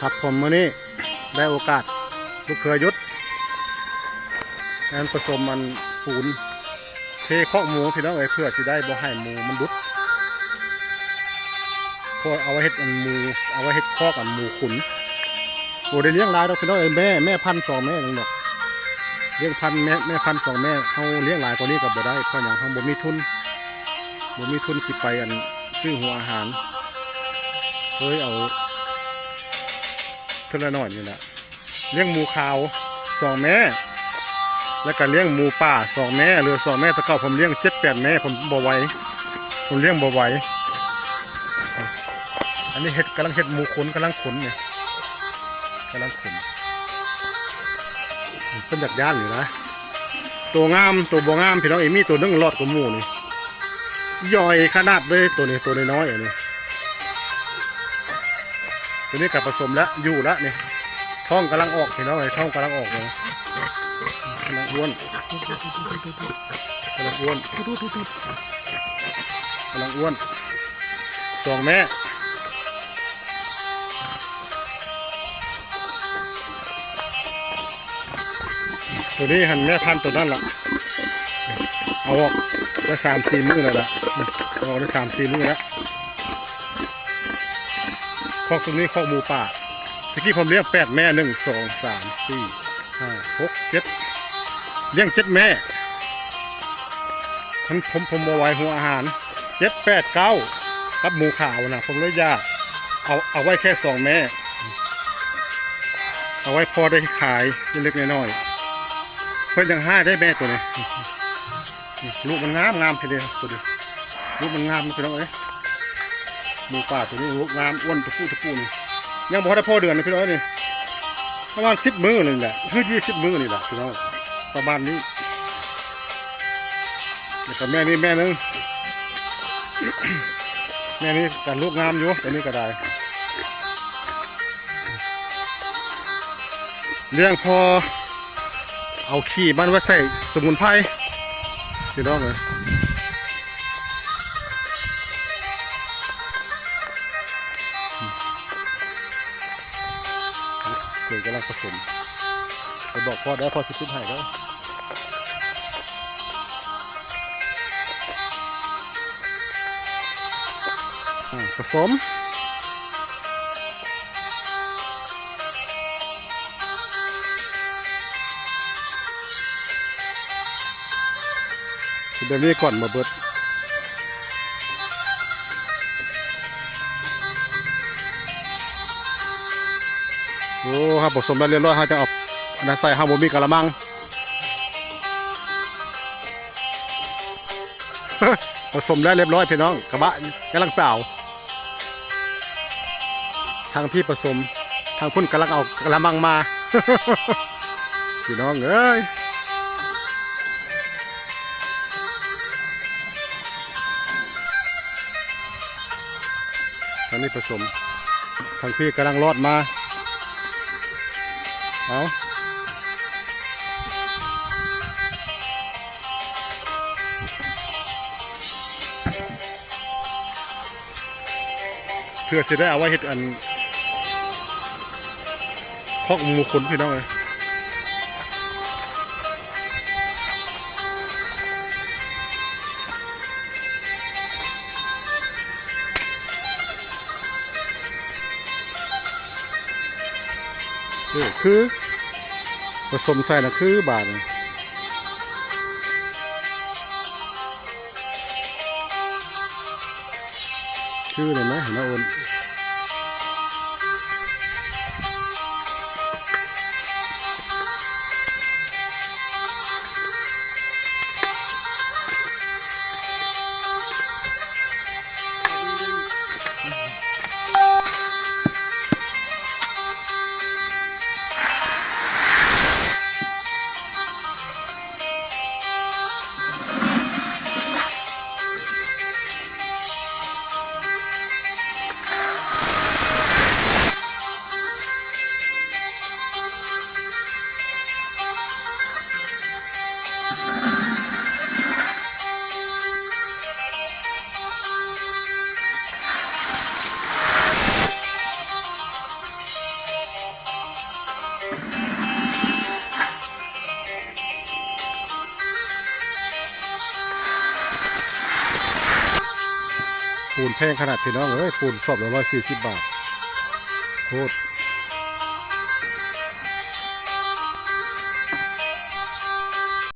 ครับผมมื่อนี้ได้โอกาสลูกเคยยุดนั้นผสมมันปูนเทข้อหมูพี่น้องเอ้ยเพื่อที่ได้บ่ให้หมูมันดุดเพอเอาไว้เฮ็ดอันหมูเอาไว้เฮ็ดข้อกันหมูขุนโอ้ได้เลี้ยงลายดอกพี่น้องเอ้ยแม่แม่พันสองแม่นึงดอกเลี้ยงพันแม่แม่พันสองแม่เฮาเลี้ยงหลายกว่านี้ก็บ่ได้เพราะหยังเฮาบ่มีทุนบ่มีทุนสิไปอันซื้อหัวอาหารเฮ้ยเอา เท่าละหน่อยนี่แหละเลี้ยงหมูขาวสองแม่ แล้วก็เลี้ยงหมูป่าสองแม่หรือสองแม่ตะเก่าผมเลี้ยงเจ็ดแปดแม่ผมบ่ไหวผมเลี้ยงบ่ไหวอันนี้เห็ดกำลังเห็ดหมูขนกำลังขนเนี่ยกำลังขนเป็นจากย่านอยู่นะตัวงามตัวบ่งามพี่น้องเอมี่ตัวนึ่งรอดกว่าหมูนี่ย่อยขนาดเลยตัวนี้ตัวน้อยๆอันนี้ ตัวนี้กลับผสมแล้วอยู่แล้วนี่ท้องกำลังออกเห็นแล้วไอ้ท้องกำลังออกเลยกำลังอ้วนกำลังอ้วนกำลังอ้วนสองแม่ตัวนี้หันแม่พันตัวนั้นละเอาออกได้สามสี่มือแล้วละเอาออกได้สามสี่มือแล้ว คอกตรงนี้คอกหมูป่าตะกี้ผมเลี้ยงแปดแม่หนึ่งสองสามสี่ห้าหกเจ็ดเลี้ยงเจ็ดแม่ทั้งผมผมเอาไว้หัวอาหารเจ็ดแปดเก้ากับหมูขาวนะผมเลยยากเอาเอาไว้แค่สองแม่ เอาไว้พอได้ขายเล็กๆน้อยๆเพื่อนยังห้าได้แม่ตัวนี้ลูกมันงามงามทีเดียวตัวนี้ลูกมันงามนะพี่น้องเอ้ย หมูป่าตัวนี้ลูกงามอ้วนตะปูตะปูนี่ยังบอกได้พ่อเดือนนะพี่น้องนี่ประมาณสิบมือเลยแหละคือยี่สิบมือนี่แหละพี่น้องประมาณนี้แล้วก็แม่นี่แม่นึงแม่นี่กันลูกงามอยู่ตัวนี้ก็ได้เลี้ยงพอเอาขี้มันไว้ใส่สมุนไพรพี่น้องเลย เลยกำลังผสมไปบอกพ่อได้พ่อสิบพิษให้แล้วผสมเดี๋ยวนี้ก่อนมาเบิด โอ้ครับผสมแล้วเรียบร้อยเขาจะเอาอันนั้นใส่ห้าบมีกะละมังผสมแล้วเรียบร้อยพี่น้องกระบะกำลังเปล่า ทางพี่ผสมทางพุ่นกำลังเอากระมังมาพี่น้องเอ้ยทางนี้ผสมทางพี่กำลังรอดมา เอาเพื่อจะได้เอาไว้เห็ดอันพอกมูขนพี่น้องเลย เออคือผสมใส่นะคือบาทคือเลยไหมเห็นไหมโอน ปูนแพงขนาดพี่น้องเอ้ยปูนสอบละร้อยสี่สิบบาทโคตร